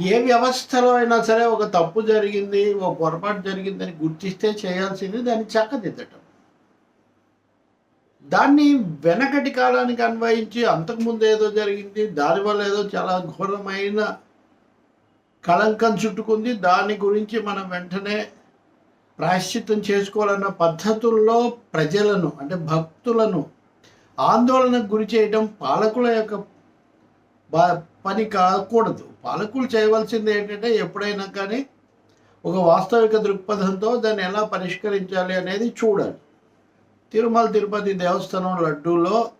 ఏ వ్యవస్థలో అయినా సరే ఒక తప్పు జరిగింది ఒక పొరపాటు జరిగిందని గుర్తిస్తే చేయాల్సింది దాన్ని చక్కదిద్దటం. దాన్ని వెనకటి కాలానికి అన్వయించి అంతకుముందు ఏదో జరిగింది దానివల్ల ఏదో చాలా ఘోరమైన కళంకం చుట్టుకుంది. దాని గురించి మనం వెంటనే ప్రాయశ్చిత్తం చేసుకోవాలన్న పద్ధతుల్లో ప్రజలను అంటే భక్తులను ఆందోళనకు గురి చేయడం పాలకుల యొక్క పని కాకూడదు. పాలకులు చేయవలసింది ఏంటంటే ఎప్పుడైనా కానీ ఒక వాస్తవిక దృక్పథంతో దాన్ని ఎలా పరిష్కరించాలి అనేది చూడాలి. తిరుమల తిరుపతి దేవస్థానం లడ్డూలో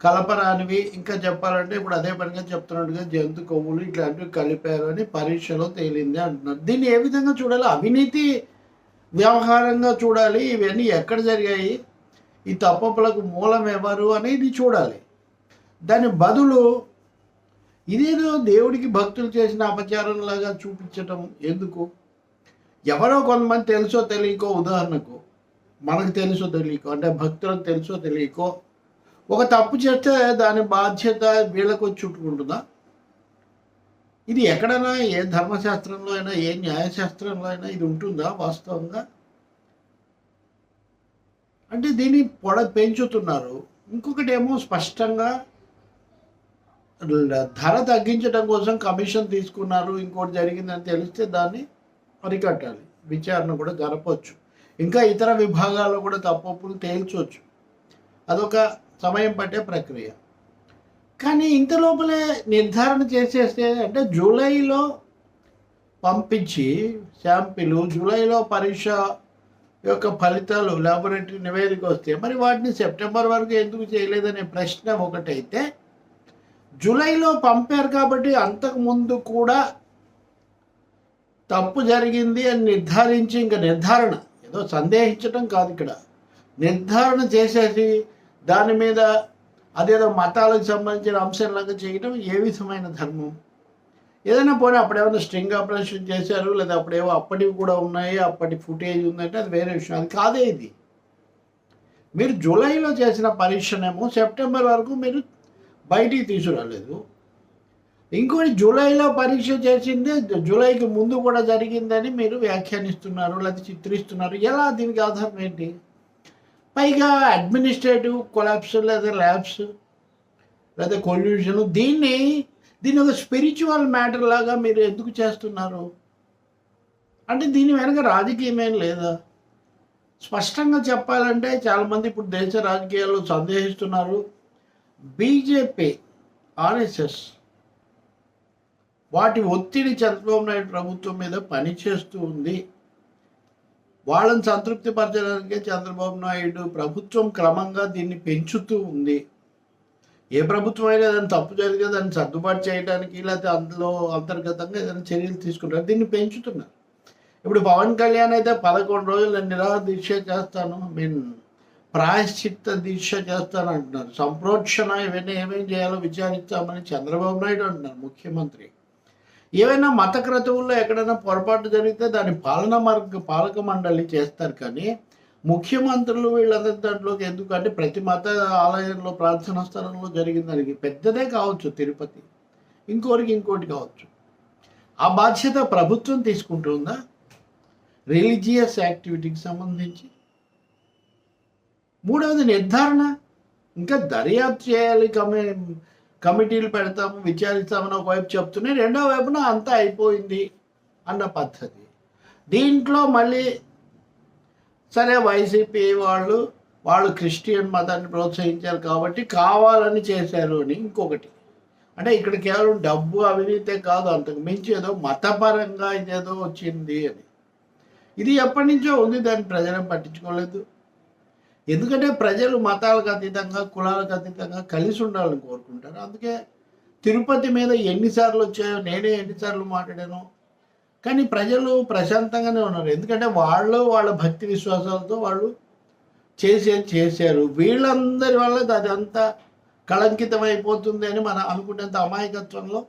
కలపరానివి ఇంకా చెప్పాలంటే ఇప్పుడు అదే పనిగా చెప్తున్నట్టుగా జంతు కొవ్వులు ఇట్లాంటివి కలిపారు అని పరీక్షలో తేలింది అంటున్నారు. దీన్ని ఏ విధంగా చూడాలి? అవినీతి వ్యవహారంగా చూడాలి? ఇవన్నీ ఎక్కడ జరిగాయి? ఈ తప్పపులకు మూలం ఎవరు అనేది చూడాలి. దాని బదులు ఇదేదో దేవుడికి భక్తులు చేసిన అపచారంలాగా చూపించటం ఎందుకు? ఎవరో కొంతమంది తెలుసో తెలియకో ఉదాహరణకు మనకు తెలుసో తెలియకో అంటే భక్తులకు తెలుసో తెలియకో ఒక తప్పు చేస్తే దాని బాధ్యత వీళ్ళకు చుట్టుకుంటుందా? ఇది ఎక్కడైనా ఏ ధర్మశాస్త్రంలో అయినా ఏ న్యాయశాస్త్రంలో అయినా ఇది ఉంటుందా వాస్తవంగా? అంటే దీన్ని పొడ పెంచుతున్నారు. ఇంకొకటి ఏమో స్పష్టంగా ధర తగ్గించడం కోసం కమిషన్ తీసుకున్నారు. ఇంకోటి జరిగిందని తెలిస్తే దాన్ని అరికట్టాలి. విచారణ కూడా జరపవచ్చు ఇంకా ఇతర విభాగాల్లో కూడా తప్పప్పులు తేల్చవచ్చు అదొక సమయం పట్టే ప్రక్రియ. కానీ ఇంత లోపలే నిర్ధారణ చేసేస్తే అంటే జూలైలో పంపించి శాంపిల్ జూలైలో పరీక్ష యొక్క ఫలితాలు లాబొరేటరీ నివేదిక వస్తే మరి వాటిని సెప్టెంబర్ వరకు ఎందుకు చేయలేదనే ప్రశ్న ఒకటైతే జూలైలో పంపారు కాబట్టి అంతకు ముందు కూడా తప్పు జరిగింది అని నిర్ధారించి ఇంకా నిర్ధారణ ఏదో సందేహించడం కాదు ఇక్కడ. నిర్ధారణ చేసేసి దాని మీద అదేదో మతాలకు సంబంధించిన అంశంలాగా చేయడం ఏ విధమైన ధర్మం? ఏదైనా పోనీ అప్పుడేమైనా స్ట్రింగ్ ఆపరేషన్ చేశారు లేదా అప్పుడేవో అప్పటివి కూడా ఉన్నాయి అప్పటి ఫుటేజ్ ఉందంటే అది వేరే విషయం. అది కాదే ఇది. మీరు జూలైలో చేసిన పరీక్షనేమో సెప్టెంబర్ వరకు మీరు బయటికి తీసుకురాలేదు. ఇంకోటి జూలైలో పరీక్ష చేసింది జూలైకి ముందు కూడా జరిగిందని మీరు వ్యాఖ్యానిస్తున్నారు లేకపోతే చిత్రిస్తున్నారు. ఎలా? దీనికి ఆధారం ఏంటి? పైగా అడ్మినిస్ట్రేటివ్ కొలాప్స్ లేదా ల్యాబ్స్ లేదా కొల్యూషన్ దీన్ని దీని ఒక స్పిరిచువల్ మ్యాటర్ లాగా మీరు ఎందుకు చేస్తున్నారు? అంటే దీని వెనక రాజకీయమేం లేదా? స్పష్టంగా చెప్పాలంటే చాలామంది ఇప్పుడు దేశ రాజకీయాల్లో సందేహిస్తున్నారు. బీజేపీ ఆర్ఎస్ఎస్ వాటి ఒత్తిడి చంద్రబాబు నాయుడు ప్రభుత్వం మీద పనిచేస్తూ ఉంది. వాళ్ళని సంతృప్తి పరచడానికే చంద్రబాబు నాయుడు ప్రభుత్వం క్రమంగా దీన్ని పెంచుతూ ఉంది. ఏ ప్రభుత్వం అయినా దాన్ని తప్పు జరిగితే దాన్ని సర్దుబాటు చేయడానికి లేకపోతే అందులో అంతర్గతంగా ఏదైనా చర్యలు తీసుకుంటారు. దీన్ని పెంచుతున్నారు. ఇప్పుడు పవన్ కళ్యాణ్ అయితే పదకొండు రోజులు నేను దీక్ష చేస్తాను. మీన్ ప్రాయశ్చిత్త దీక్ష చేస్తాను అంటున్నారు సంప్రోక్షణ ఇవన్నీ ఏమేం చేయాలో విచారిస్తామని చంద్రబాబు నాయుడు అంటున్నారు ముఖ్యమంత్రి. ఏవైనా మత క్రతువుల్లో ఎక్కడైనా పొరపాటు జరిగితే దాని పాలన మార్గ పాలక మండలి చేస్తారు కానీ ముఖ్యమంత్రులు వీళ్ళందరి దాంట్లోకి ఎందుకంటే ప్రతి మత ఆలయంలో ప్రార్థనా స్థలంలో జరిగిన దానికి పెద్దదే కావచ్చు తిరుపతి. ఇంకోరికి ఇంకోటి కావచ్చు. ఆ బాధ్యత ప్రభుత్వం తీసుకుంటుందా? రిలీజియస్ యాక్టివిటీకి సంబంధించి? మూడవది నిర్ధారణ. ఇంకా దర్యాప్తు చేయాలి కమి కమిటీలు పెడతాము విచారిస్తామని ఒకవైపు చెప్తున్నాయి రెండో వైపున అంతా అయిపోయింది అన్న పద్ధతి. దీంట్లో మళ్ళీ సరే వైసీపీ వాళ్ళు వాళ్ళు క్రిస్టియన్ మతాన్ని ప్రోత్సహించారు కాబట్టి కావాలని చేశారు అని ఇంకొకటి. అంటే ఇక్కడ కేవలం డబ్బు అవినీతే కాదు అంతకు మించి ఏదో మతపరంగా ఇదేదో వచ్చింది అని. ఇది ఎప్పటి నుంచో ఉంది దాన్ని ప్రజలను పట్టించుకోలేదు. ఎందుకంటే ప్రజలు మతాలకు అతీతంగా కులాలకు అతీతంగా కలిసి ఉండాలని కోరుకుంటారు. అందుకే తిరుపతి మీద ఎన్నిసార్లు వచ్చాయో నేనే ఎన్నిసార్లు మాట్లాడాను కానీ ప్రజలు ప్రశాంతంగానే ఉన్నారు. ఎందుకంటే వాళ్ళు వాళ్ళ భక్తి విశ్వాసాలతో వాళ్ళు చేసేది చేశారు. వీళ్ళందరి వల్ల అదంతా కళంకితం అయిపోతుంది అని మనం అనుకునేంత అమాయకత్వంలో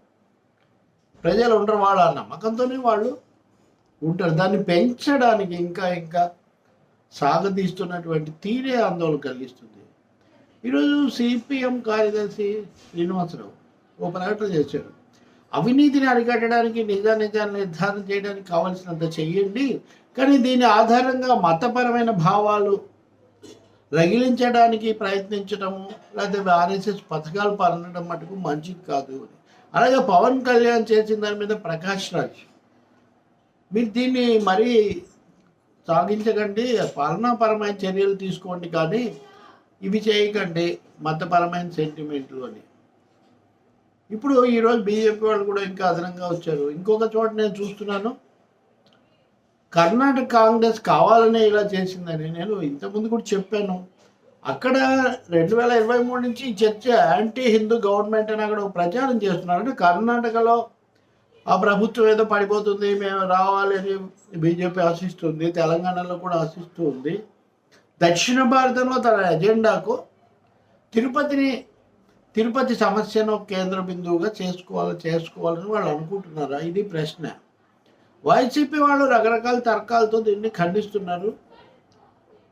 ప్రజలు ఉండరు. వాళ్ళ నమ్మకంతోనే వాళ్ళు ఉంటారు. దాన్ని పెంచడానికి ఇంకా ఇంకా సాగదీస్తున్నటువంటి తీరే ఆందోళన కలిగిస్తుంది. ఈరోజు సిపిఎం కార్యదర్శి శ్రీనివాసరావు ఓ ప్రకటన చేశారు. అవినీతిని అరికట్టడానికి నిజా నిజాన్ని నిర్ధారణ చేయడానికి కావలసినంత చెయ్యండి కానీ దీని ఆధారంగా మతపరమైన భావాలు రగిలించడానికి ప్రయత్నించడము లేకపోతే ఆర్ఎస్ఎస్ పథకాలు పరనడం మటుకు మంచిది కాదు అని. అలాగే పవన్ కళ్యాణ్ చేసిన దాని మీద ప్రకాష్ రాజ్. మీరు దీన్ని మరీ సాగించకండి పాలనాపరమైన చర్యలు తీసుకోండి కానీ ఇవి చేయకండి మతపరమైన సెంటిమెంట్లు అని ఇప్పుడు ఈరోజు బీజేపీ వాళ్ళు కూడా ఇంకా అదనంగా వచ్చారు. ఇంకొక చోట నేను చూస్తున్నాను. కర్ణాటక కాంగ్రెస్ కావాలనే ఇలా చేసిందని నేను ఇంతకుముందు కూడా చెప్పాను. అక్కడ రెండు వేల ఇరవై మూడు నుంచి చర్చ యాంటీ హిందూ గవర్నమెంట్ అని అక్కడ ఒక ప్రచారం చేస్తున్నారంటే కర్ణాటకలో ఆ ప్రభుత్వం ఏదో పడిపోతుంది మేము రావాలని బీజేపీ ఆశిస్తుంది తెలంగాణలో కూడా ఆశిస్తూ ఉంది దక్షిణ భారతంలో తన ఎజెండాకు తిరుపతిని తిరుపతి సమస్యను కేంద్ర బిందువుగా చేసుకోవాలి చేసుకోవాలని వాళ్ళు అనుకుంటున్నారా? ఇది ప్రశ్న. వైసీపీ వాళ్ళు రకరకాల తర్కాలతో దీన్ని ఖండిస్తున్నారు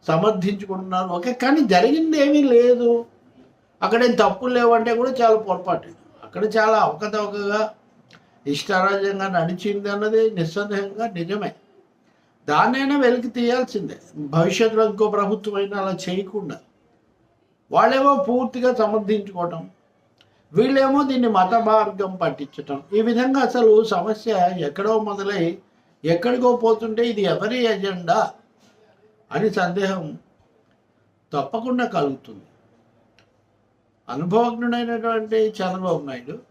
సమర్థించుకుంటున్నారు. ఓకే కానీ జరిగింది ఏమీ లేదు. అక్కడేం తప్పులు లేవంటే కూడా చాలా పొరపాటు. అక్కడ చాలా అవకతవకగా ఇష్టారాజ్యంగా నడిచింది అన్నది నిస్సందేహంగా నిజమే. దాన్నైనా వెలికి తీయాల్సిందే. భవిష్యత్తులో ఇంకో ప్రభుత్వం అయినా అలా చేయకుండా. వాళ్ళేమో పూర్తిగా సమర్థించుకోవటం. వీళ్ళేమో దీన్ని మత మార్గం పట్టించటం. ఈ విధంగా అసలు సమస్య ఎక్కడో మొదలై ఎక్కడికో పోతుంటే ఇది ఎవరి ఎజెండా అని సందేహం తప్పకుండా కలుగుతుంది. అనుభవజ్ఞుడైనటువంటి చంద్రబాబు నాయుడు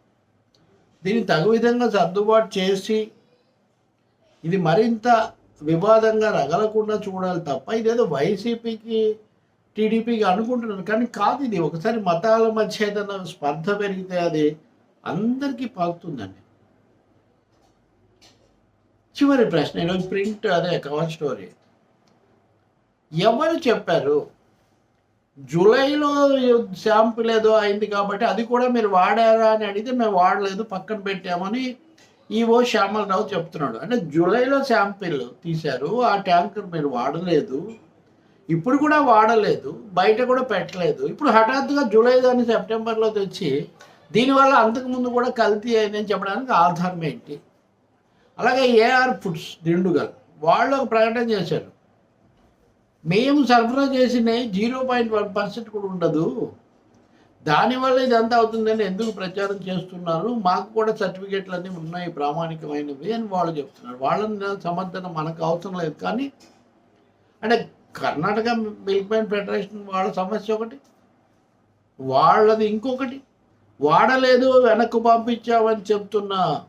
దీన్ని తగు విధంగా సర్దుబాటు చేసి ఇది మరింత వివాదంగా రగలకుండా చూడాలి తప్ప ఇదేదో వైసీపీకి టీడీపీకి అనుకుంటున్నాను. కానీ కాదు ఇది. ఒకసారి మతాల మధ్య ఏదైనా స్పర్ధ పెరిగితే అది అందరికీ పాకుతుందండి. చివరి ప్రశ్న ఈరోజు ప్రింట్ అదే కవర్ స్టోరీ. ఎవరు చెప్పారు జూలైలో శాంపుల్ ఏదో అయింది కాబట్టి అది కూడా మీరు వాడారా అని అడిగితే మేము వాడలేదు పక్కన పెట్టామని ఈవో శ్యామలరావు చెప్తున్నాడు. అంటే జూలైలో శాంపిల్ తీశారు ఆ ట్యాంకర్ మీరు వాడలేదు ఇప్పుడు కూడా వాడలేదు బయట కూడా పెట్టలేదు. ఇప్పుడు హఠాత్తుగా జూలై కానీ సెప్టెంబర్లో తెచ్చి దీనివల్ల అంతకుముందు కూడా కల్తీ అయిందని చెప్పడానికి ఆధారం ఏంటి? అలాగే ఏఆర్ ఫుడ్స్ దిండుగల్ వాళ్ళు ఒక ప్రకటన చేశారు. మేము సరఫరా చేసిన జీరో పాయింట్ వన్ పర్సెంట్ కూడా ఉండదు. దానివల్ల ఇదంతా అవుతుందని ఎందుకు ప్రచారం చేస్తున్నారు? మాకు కూడా సర్టిఫికేట్లు అన్నీ ఉన్నాయి ప్రామాణికమైనవి అని వాళ్ళు చెప్తున్నారు. వాళ్ళని సమర్థన మనకు అవసరం లేదు. కానీ అంటే కర్ణాటక మిల్క్ మ్యాన్ ఫెడరేషన్ వాళ్ళ సమస్య ఒకటి వాళ్ళది ఇంకొకటి. వాడలేదు వెనక్కు పంపించామని చెప్తున్న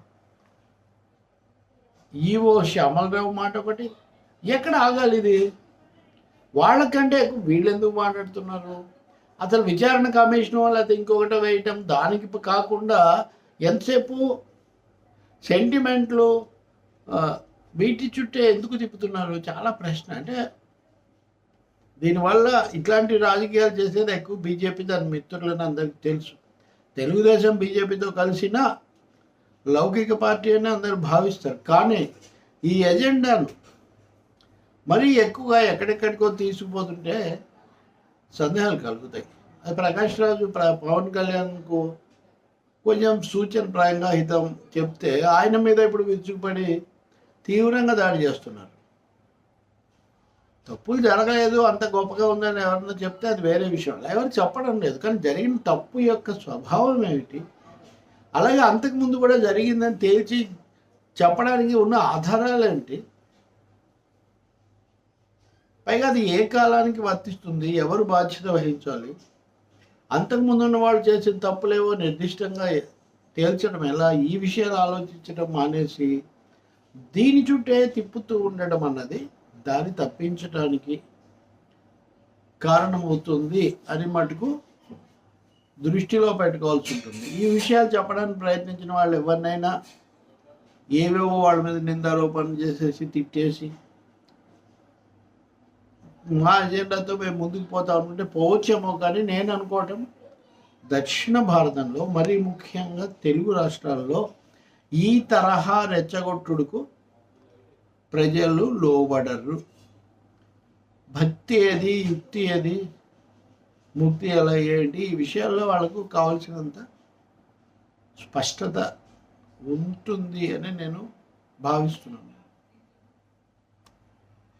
ఈవో శ్యామలరావు మాట ఒకటి. ఎక్కడ ఆగాలి ఇది? వాళ్ళకంటే వీళ్ళు ఎందుకు మాట్లాడుతున్నారు? అసలు విచారణ కమిషన్ లేకపోతే ఇంకొకటి వేయటం దానికి కాకుండా ఎంతసేపు సెంటిమెంట్లు వీటి చుట్టే ఎందుకు తిప్పుతున్నారు? చాలా ప్రశ్న. అంటే దీనివల్ల ఇట్లాంటి రాజకీయాలు చేసేది ఎక్కువ బీజేపీ దాని మిత్రులని అందరికీ తెలుసు. తెలుగుదేశం బీజేపీతో కలిసిన లౌకిక పార్టీ అని అందరు భావిస్తారు. కానీ ఈ ఎజెండాను మరీ ఎక్కువగా ఎక్కడెక్కడికో తీసుకుపోతుంటే సందేహాలు కలుగుతాయి. అది ప్రకాష్ రాజు ప్ర- పవన్ కళ్యాణ్కు కొంచెం సూచనప్రాయంగా హితం చెప్తే ఆయన మీద ఇప్పుడు విరుచుకుపడి తీవ్రంగా దాడి చేస్తున్నారు. తప్పులు జరగలేదు అంత గొప్పగా ఉందని ఎవరన్నా చెప్తే అది వేరే విషయం. ఎవరు చెప్పడం లేదు కానీ జరిగిన తప్పు యొక్క స్వభావం ఏమిటి? అలాగే అంతకుముందు కూడా జరిగిందని తేల్చి చెప్పడానికి ఉన్న ఆధారాలు ఏంటి? పైగా అది ఏ కాలానికి వర్తిస్తుంది? ఎవరు బాధ్యత వహించాలి? అంతకుముందు ఉన్న వాళ్ళు చేసిన తప్పులేవో నిర్దిష్టంగా తేల్చడం ఎలా? ఈ విషయాలు ఆలోచించడం మానేసి దీని చుట్టే తిప్పుతూ ఉండడం అన్నది దాన్ని తప్పించడానికి కారణమవుతుంది అని మటుకు దృష్టిలో పెట్టుకోవాల్సి ఉంటుంది. ఈ విషయాలు చెప్పడానికి ప్రయత్నించిన వాళ్ళు ఎవరినైనా ఏవేవో వాళ్ళ మీద నిందారోపణ చేసేసి తిట్టేసి మా అజెండాతో మేము ముందుకు పోతా ఉంటే పోవచ్చేమో కానీ నేను అనుకోవటం దక్షిణ భారతంలో మరీ ముఖ్యంగా తెలుగు రాష్ట్రాల్లో ఈ తరహా రెచ్చగొట్టుడుకు ప్రజలు లోబడరు. భక్తి ఏది యుక్తి ఏది ముక్తి ఎలా ఏంటి ఈ విషయాల్లో వాళ్ళకు కావాల్సినంత స్పష్టత ఉంటుంది అని నేను భావిస్తున్నాను.